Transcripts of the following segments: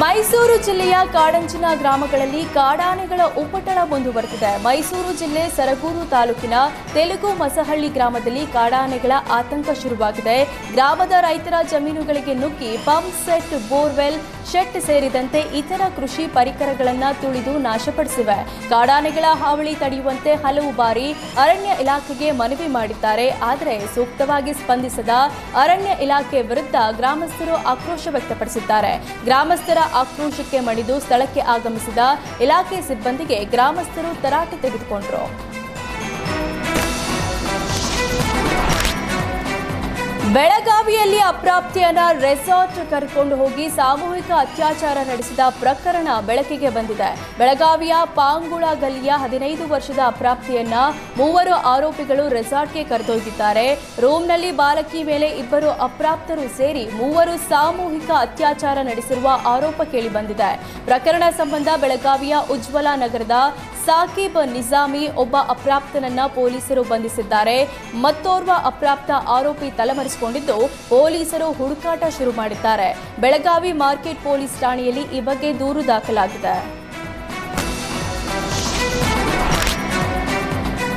ಮೈಸೂರು ಜಿಲ್ಲೆಯ ಕಾಡಂಚಿನ ಗ್ರಾಮಗಳಲ್ಲಿ ಕಾಡಾನೆಗಳ ಉಪಟಳ ಮುಂದುವರೆದಿದೆ. ಮೈಸೂರು ಜಿಲ್ಲೆ ಸರಗೂರು ತಾಲೂಕಿನ ತೆಲುಗು ಮಸಹಳ್ಳಿ ಗ್ರಾಮದಲ್ಲಿ ಕಾಡಾನೆಗಳ ಆತಂಕ ಶುರುವಾಗಿದೆ. ಗ್ರಾಮದ ರೈತರ ಜಮೀನುಗಳಿಗೆ ನುಗ್ಗಿ ಪಂಪ್ ಸೆಟ್, ಬೋರ್ವೆಲ್ ಶೆಟ್ ಸೇರಿದಂತೆ ಇತರ ಕೃಷಿ ಪರಿಕರಗಳನ್ನು ತುಳಿದು ನಾಶಪಡಿಸಿವೆ. ಕಾಡಾನೆಗಳ ಹಾವಳಿ ತಡೆಯುವಂತೆ ಹಲವು ಬಾರಿ ಅರಣ್ಯ ಇಲಾಖೆಗೆ ಮನವಿ ಮಾಡಿದ್ದಾರೆ. ಆದರೆ ಸೂಕ್ತವಾಗಿ ಸ್ಪಂದಿಸದ ಅರಣ್ಯ ಇಲಾಖೆ ವಿರುದ್ಧ ಗ್ರಾಮಸ್ಥರು ಆಕ್ರೋಶ ವ್ಯಕ್ತಪಡಿಸಿದ್ದಾರೆ. ಗ್ರಾಮಸ್ಥರ ಆಕ್ರೋಶಕ್ಕೆ ಮಣಿದು ಸ್ಥಳಕ್ಕೆ ಆಗಮಿಸಿದ ಇಲಾಖೆ ಸಿಬ್ಬಂದಿಗೆ ಗ್ರಾಮಸ್ಥರು ತರಾಟೆ ತೆಗೆದುಕೊಂಡರು. ಬೆಳಗಾವಿಯಲ್ಲಿ ಅಪ್ರಾಪ್ತಿಯನ್ನ ರೆಸಾರ್ಟ್ ಕರ್ಕೊಂಡು ಹೋಗಿ ಸಾಮೂಹಿಕ ಅತ್ಯಾಚಾರ ನಡೆಸಿದ ಪ್ರಕರಣ ಬೆಳಕಿಗೆ ಬಂದಿದೆ. ಬೆಳಗಾವಿಯ ಪಾಂಗುಳ ಗಲ್ಲಿಯ ಹದಿನೈದು ವರ್ಷದ ಅಪ್ರಾಪ್ತಿಯನ್ನ ಮೂವರು ಆರೋಪಿಗಳು ರೆಸಾರ್ಟ್ಗೆ ಕರೆದೊಯ್ದಿದ್ದಾರೆ. ರೂಮ್ನಲ್ಲಿ ಬಾಲಕಿ ಮೇಲೆ ಇಬ್ಬರು ಅಪ್ರಾಪ್ತರು ಸೇರಿ ಮೂವರು ಸಾಮೂಹಿಕ ಅತ್ಯಾಚಾರ ನಡೆಸಿರುವ ಆರೋಪ ಕೇಳಿಬಂದಿದೆ. ಪ್ರಕರಣ ಸಂಬಂಧ ಬೆಳಗಾವಿಯ ಉಜ್ವಲ ನಗರದ ಸಾಕಿಬ್ ನಿಜಾಮಿ ಒಬ್ಬ ಅಪ್ರಾಪ್ತನನ್ನ ಪೊಲೀಸರು ಬಂಧಿಸಿದ್ದಾರೆ. ಮತ್ತೋರ್ವ ಅಪ್ರಾಪ್ತ ಆರೋಪಿ ತಲೆಮರೆಸಿಕೊಂಡಿದ್ದು ಪೊಲೀಸರು ಹುಡುಕಾಟ ಶುರು ಮಾಡಿದ್ದಾರೆ. ಬೆಳಗಾವಿ ಮಾರ್ಕೆಟ್ ಪೊಲೀಸ್ ಠಾಣೆಯಲ್ಲಿ ಈ ಬಗ್ಗೆ ದೂರು ದಾಖಲಾಗಿದೆ.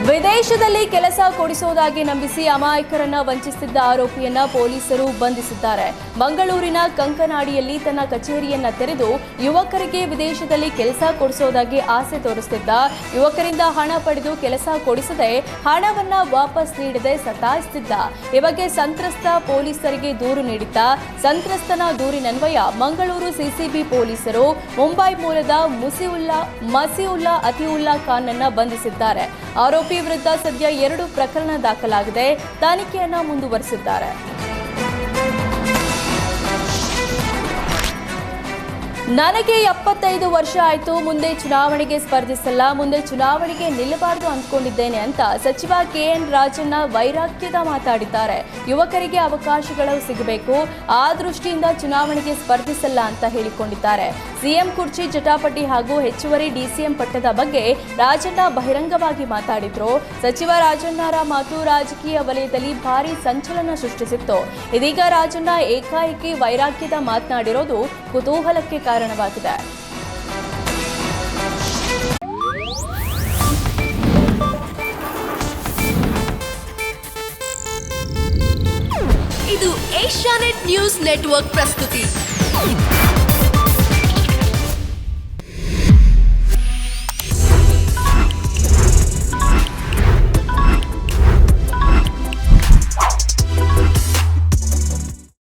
ವಿದೇಶದಲ್ಲಿ ಕೆಲಸ ಕೊಡಿಸುವುದಾಗಿ ನಂಬಿಸಿ ಅಮಾಯಕರನ್ನ ವಂಚಿಸಿದ್ದ ಆರೋಪಿಯನ್ನ ಪೊಲೀಸರು ಬಂಧಿಸಿದ್ದಾರೆ. ಮಂಗಳೂರಿನ ಕಂಕನಾಡಿಯಲ್ಲಿ ತನ್ನ ಕಚೇರಿಯನ್ನ ತೆರೆದು ಯುವಕರಿಗೆ ವಿದೇಶದಲ್ಲಿ ಕೆಲಸ ಕೊಡಿಸೋದಾಗಿ ಆಸೆ ತೋರಿಸುತ್ತಿದ್ದ ಯುವಕರಿಂದ ಹಣ ಪಡೆದು ಕೆಲಸ ಕೊಡಿಸದೆ ಹಣವನ್ನ ವಾಪಸ್ ನೀಡದೆ ಸತಾಯಿಸುತ್ತಿದ್ದ ಈ ಬಗ್ಗೆ ಸಂತ್ರಸ್ತ ಪೊಲೀಸರಿಗೆ ದೂರು ನೀಡಿದ್ದ ಸಂತ್ರಸ್ತನ ದೂರಿನನ್ವಯ ಮಂಗಳೂರು ಸಿಸಿಬಿ ಪೊಲೀಸರು ಮುಂಬೈ ಮೂಲದ ಮುಸಿವುಲ್ಲಾ ಮಸಿವುಲ್ಲಾ ಖಾನ್ ಅನ್ನ ಬಂಧಿಸಿದ್ದಾರೆ. ಆರೋಪಿ ವಿರುದ್ಧ ಸದ್ಯ ಎರಡು ಪ್ರಕರಣ ದಾಖಲಾಗಿದೆ. ತನಿಖೆಯನ್ನ ಮುಂದುವರೆಸಿದ್ದಾರೆ. ನನಗೆ ಎಪ್ಪತ್ತೈದು ವರ್ಷ ಆಯಿತು, ಮುಂದೆ ಚುನಾವಣೆಗೆ ಸ್ಪರ್ಧಿಸಲ್ಲ, ಮುಂದೆ ಚುನಾವಣೆಗೆ ನಿಲ್ಲಬಾರದು ಅಂದ್ಕೊಂಡಿದ್ದೇನೆ ಅಂತ ಸಚಿವ ಕೆ ಎನ್ ರಾಜಣ್ಣ ವೈರಾಗ್ಯದ ಮಾತಾಡಿದ್ದಾರೆ. ಯುವಕರಿಗೆ ಅವಕಾಶಗಳು ಸಿಗಬೇಕು, ಆ ದೃಷ್ಟಿಯಿಂದ ಚುನಾವಣೆಗೆ ಸ್ಪರ್ಧಿಸಲ್ಲ ಅಂತ ಹೇಳಿಕೊಂಡಿದ್ದಾರೆ. ಸಿಎಂ ಕುರ್ಚಿ, ಜಟಾಪಟಿ ಹಾಗೂ ಹೆಚ್ಚುವರಿ ಡಿಸಿಎಂ ಪಟ್ಟದ ಬಗ್ಗೆ ರಾಜಣ್ಣ ಬಹಿರಂಗವಾಗಿ ಮಾತಾಡಿದ್ರು. ಸಚಿವ ರಾಜಣ್ಣರ ಮಾತು ರಾಜಕೀಯ ವಲಯದಲ್ಲಿ ಭಾರಿ ಸಂಚಲನ ಸೃಷ್ಟಿಸಿತ್ತು. ಇದೀಗ ರಾಜಣ್ಣ ಏಕಾಏಕಿ ವೈರಾಗ್ಯದ ಮಾತನಾಡಿರೋದು ಕುತೂಹಲಕ್ಕೆ ಕಾರಣವಾಗಿದೆ. ಇದು ಏಷ್ಯಾನೆಟ್ ನ್ಯೂಸ್ ನೆಟ್ವರ್ಕ್ ಪ್ರಸ್ತುತಿ.